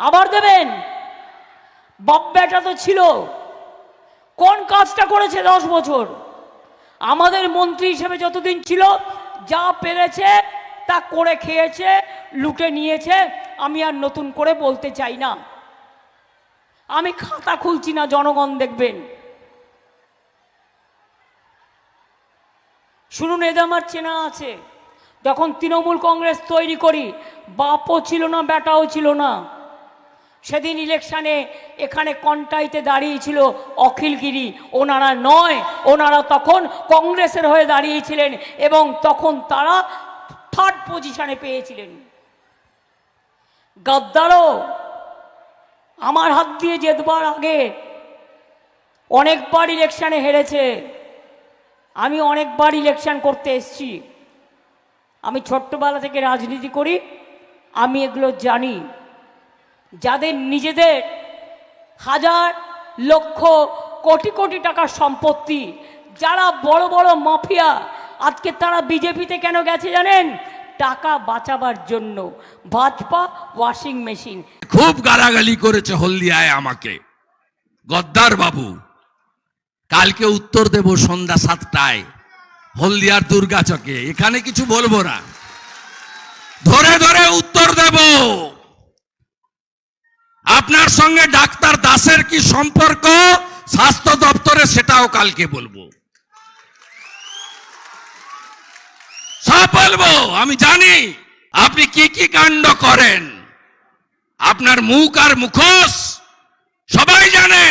আবার দেবেন? বাপ্পাটা তো ছিল। কোন কাজটা করেছে দশ বছর? আমাদের মন্ত্রী হিসেবে যতদিন ছিল, যা পেরেছে তা করে খেয়েছে, লুটে নিয়েছে, আমি আর নতুন করে বলতে চাই না। আমি খাতা খুলছি না, জনগণ দেখবেন। শুনুন এদের আমার চেনা আছে। যখন তৃণমূল কংগ্রেস তৈরি করি, বাপও ছিল না, বেটাও ছিল না। সেদিন ইলেকশনে এখানে কন্টাইতে দাঁড়িয়েছিল অখিলগিরি। ওনারা নয়, ওনারা তখন কংগ্রেসের হয়ে দাঁড়িয়েছিলেন এবং তখন তারা থার্ড পজিশনে পেয়েছিলেন। গাদ্দারও আমার হাত দিয়ে জেতবার আগে অনেকবার ইলেকশনে হেরেছে। আমি অনেকবার ইলেকশন করতে এসেছি। আমি ছোট্টবেলা থেকে রাজনীতি করি, আমি এগুলো জানি। যাদের নিজেদের হাজার লক্ষ কোটি কোটি টাকার সম্পত্তি, যারা বড় বড় মাফিয়া, আজকে তারা বিজেপিতে কেন গেছে জানেন? টাকা বাঁচাবার জন্য। Bhajpa washing machine. খুব গালাগালি করেছে হলদিয়ায় আমাকে। গদ্দার বাবু, কালকে উত্তর দেব সন্ধ্যা সাতটায় হলদিয়ার দুর্গাচকে। এখানে কিছু বলব না। ধরে ধরে উত্তর দেব। আপনার সঙ্গে ডাক্তার দাসের কি সম্পর্ক? স্বাস্থ্য দপ্তরে সেটাও কালকে বলব। সব বলব, আমি জানি। আপনি কি কি কাণ্ড করেন? আপনার মুখ আর মুখোশ সবাই জানে।